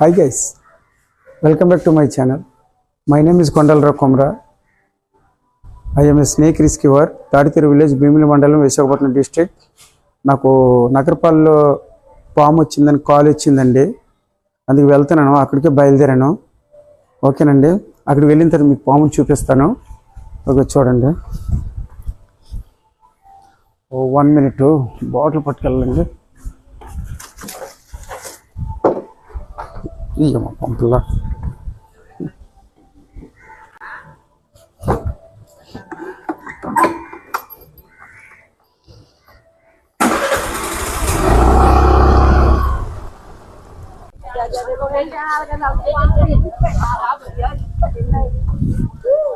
Hi guys welcome back to my channel my name is Kondalarao Komara I'm a snake rescuer Taditiru village Bheemili మండలం Visakhapatnam district నాకు నగరపాల్లో పాము వచ్చిందని call వచ్చిందండి అందుకు వెళ్తున్నాను అక్కడికే బయలుదేరాను. ఓకేనండి అక్కడికి వెళ్ళిన తర్వాత మీకు పాముని చూపిస్తాను. ఓకే చూడండి. ఓ వన్ మినిట్ బాటిల్ పట్టుకెళ్ళండి. ఇయ్యమ్మ పంపులా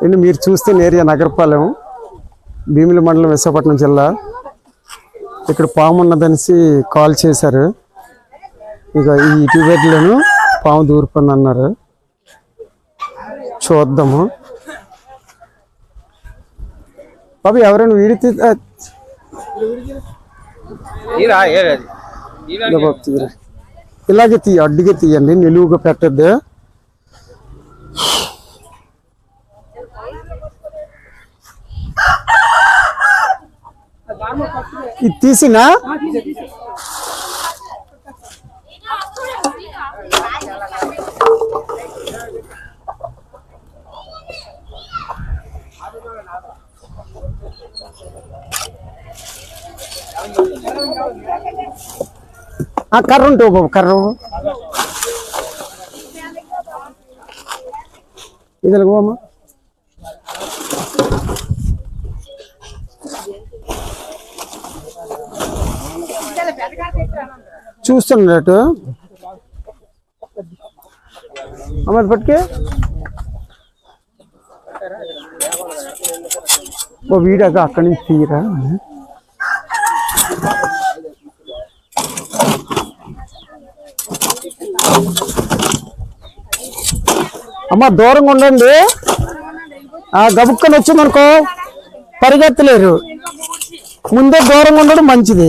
అండి మీరు చూస్తే నేరియా నగరపాలెం భీమిలి మండలం విశాఖపట్నం జిల్లా. ఇక్కడ పాము ఉన్నదనేసి కాల్ చేశారు. ఇక ఈ ఇటు పాము దూరిపోయింది అన్నారు చూద్దాము బాబు ఎవరైనా వీడి తీ- ఆ, తీరా ఏది ఇదిగో బాబు తీయరా. ఇలాగే తీయ అడ్డుగా తీయండి నిలువుగా పెట్టద్దు ఇది తీసినా కర్ర ఉంటావు బాబు కర్ర. ఇది పోమ్మా చూస్తున్నట్టు అమ్మ అది పట్టుకే. ఓ వీడాక అక్కడి నుంచి తీయరా అమ్మ దూరంగా ఉండండి. ఆ గబుక్కని వచ్చిందనుకో పరిగెత్తలేరు. ముందే దూరంగా ఉండడం మంచిది.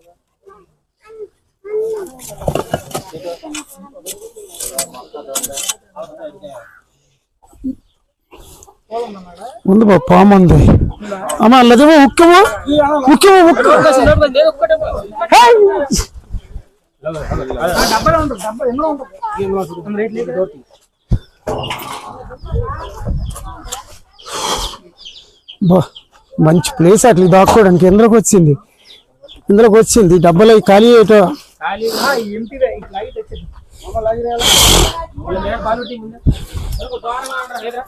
ఉంది బా పాము ఉంది. అమ్మ లేదేమో ఉక్కము? ఉక్కము ఉక్కు. బా మంచి ప్లేస్ అట్లా దాక్కోవడానికి. ఇందులోకి వచ్చింది? ఇందులోకి వచ్చింది? డబ్బలు అవి ఖాళీ అయ్యేటో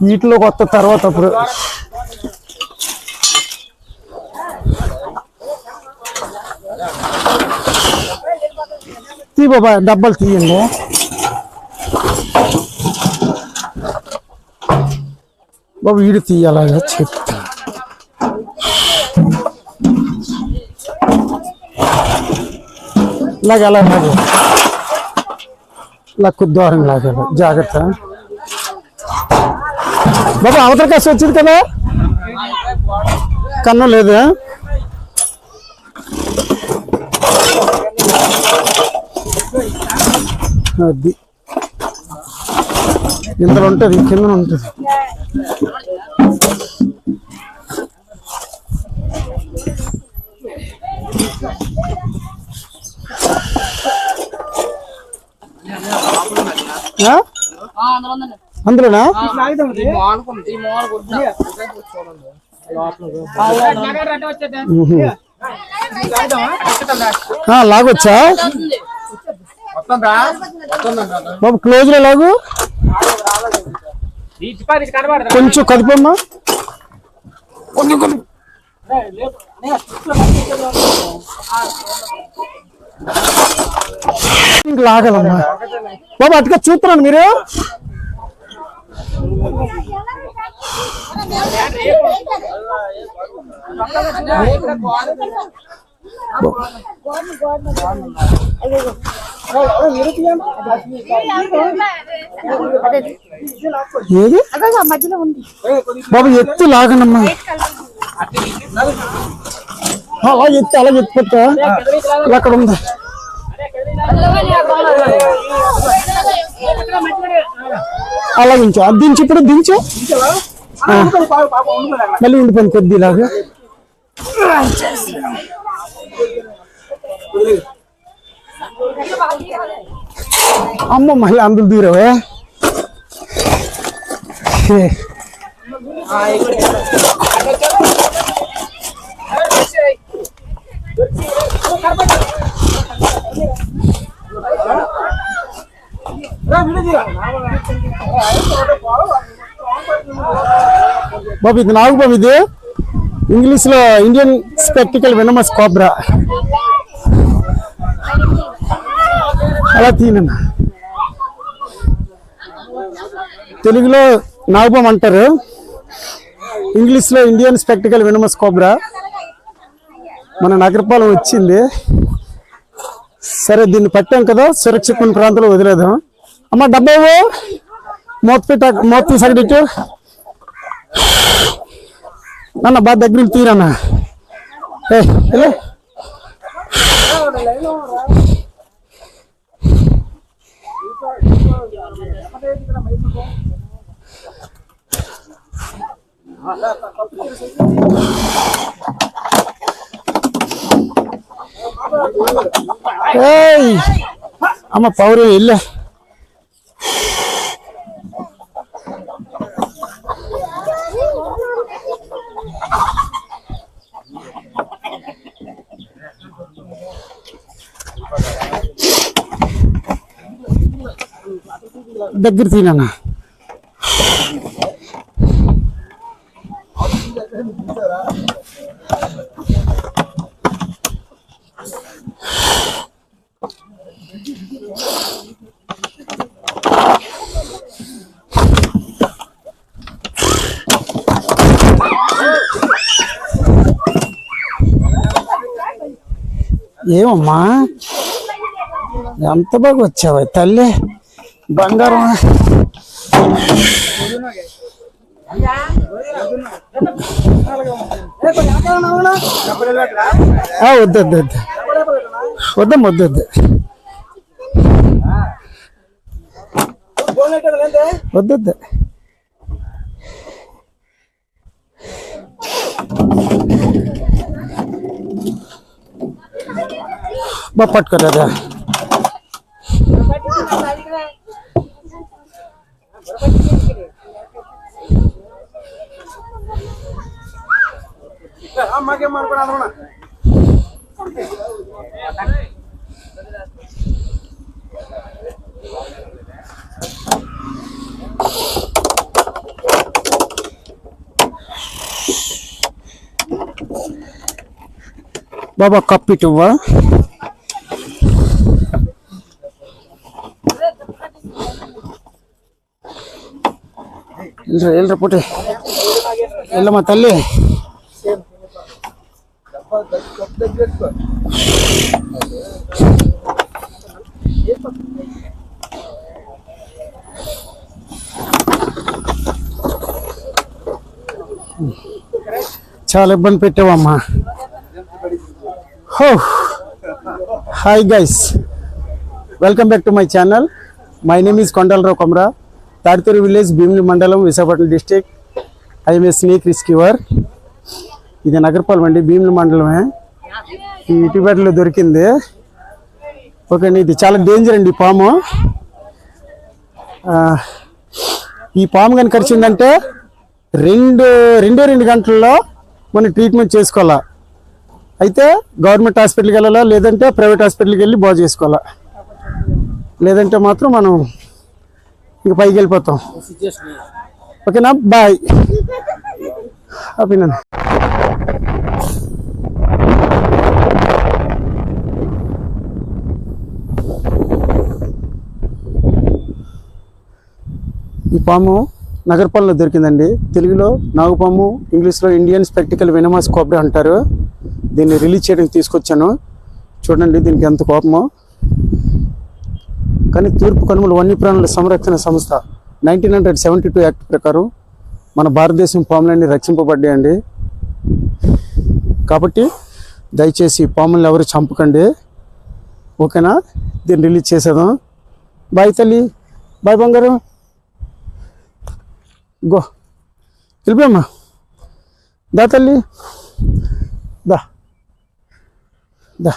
వీటిలో కొత్త తర్వాత అప్పుడు. తీ బాబా డబ్బలు తీయండి. బాబు వీడు తీయాలగా చెప్తా ఇలాగ అలా లాగే ఇలా కుద్దారం లాగాలి జాగ్రత్త. బాబా అవతల కాసి వచ్చింది కదా? కన్ను లేదా? అది ఇందులో ఉంటుంది కింద ఉంటుంది. అందులోనా? లాగొచ్చా? బాబు క్లోజ్లో లాగు. కొంచెం కదిపమ్మా. కొంచెం కదిపు ఇంక బాబు అటుగా చూస్తున్నాను మీరు. ఏది? బాబు ఎత్తు లాగనమ్మా. అలా ఎత్తి అలా ఎత్తి పెట్టా అక్కడ ఉంది? అలా ఉంచు. అది దించు ఇప్పుడు దించు. మళ్ళీ ఉండిపోయింది కొద్ది ఇలాగా అమ్మ మళ్ళీ అందులో దూరవే హే. బాబు ఇది నాకు బాబు ఇది ఇంగ్లీష్లో ఇండియన్ స్పెక్టికల్ వినమస్ కోబ్రా. అలా తీనన్నా తెలుగులో నాగబం అంటారు ఇంగ్లీష్లో ఇండియన్ స్పెక్టికల్ వినమస్ కోబ్రా. మన నగరపాలెం వచ్చింది. సరే దీన్ని పట్టాం కదా సురక్షితమైన ప్రాంతంలో వదిలేదాం అమ్మ డబ్బా ఇవ్వు. మూత పెట్ట మూత తీసగడిట్టు అన్న బాగా దగ్గర నుంచి తీరన్న ఏ వెళ్ళు. ఏయ్ అమ్మ దగ్గర తినన్నా ఏమమ్మా? ఎంత బాగా వచ్చావు తల్లి? బంగారం. ఆ, వద్దు వద్దమ్మ వద్దు. వద్దు బా వద్దు బా పట్టుకోలేదా బాబా కప్పిటువ్వా వెళ్ళరా వెళ్ళరా పుట్టి వెళ్ళమ్మా తల్లి చాలా ఇబ్బంది పెట్టావమ్మా. హో. Hi guys welcome back to my channel my name is Kondalarao Komara Taditiru village Bheemili మండలం Visakhapatnam district I'm a snake rescuer ఇది నగరపాలెం అండి భీమిలి మండలమే. ఈ ఇటుబెట్టలో దొరికింది. ఓకే అండి ఇది చాలా డేంజర్ అండి పాము. ఈ పాము కనుక కరిచిందంటే రెండు రెండో రెండు గంటల్లో మనం ట్రీట్మెంట్ చేసుకోవాలా? అయితే గవర్నమెంట్ హాస్పిటల్కి వెళ్ళాలా? లేదంటే ప్రైవేట్ హాస్పిటల్కి వెళ్ళి బాగు చేసుకోవాలా? లేదంటే మాత్రం మనం ఇంక పైకి వెళ్ళిపోతాం. ఓకేనా? బాయ్. అభినందన్ ఈ పాము నగరపాలెంలో దొరికిందండి. తెలుగులో నాగుపాము ఇంగ్లీష్లో ఇండియన్ స్పెక్టికల్ వెనమాస్ కోబ్రా అంటారు. దీన్ని రిలీజ్ చేయడానికి తీసుకొచ్చాను. చూడండి దీనికి ఎంత కోపమో. కానీ తూర్పు కనుమల వన్యప్రాణుల సంరక్షణ సంస్థ nineteen hundred seventy two act ప్రకారం మన భారతదేశం పాములన్నీ రక్షింపబడ్డాయండి. కాబట్టి దయచేసి పాములను ఎవరు చంపకండి. ఓకేనా? దీన్ని రిలీజ్ చేసేదాం బాయ్ తల్లి. బాయ్ బంగారం. గో. వెళ్ళిపోయమ్మా. దా తల్లి. దా. దా.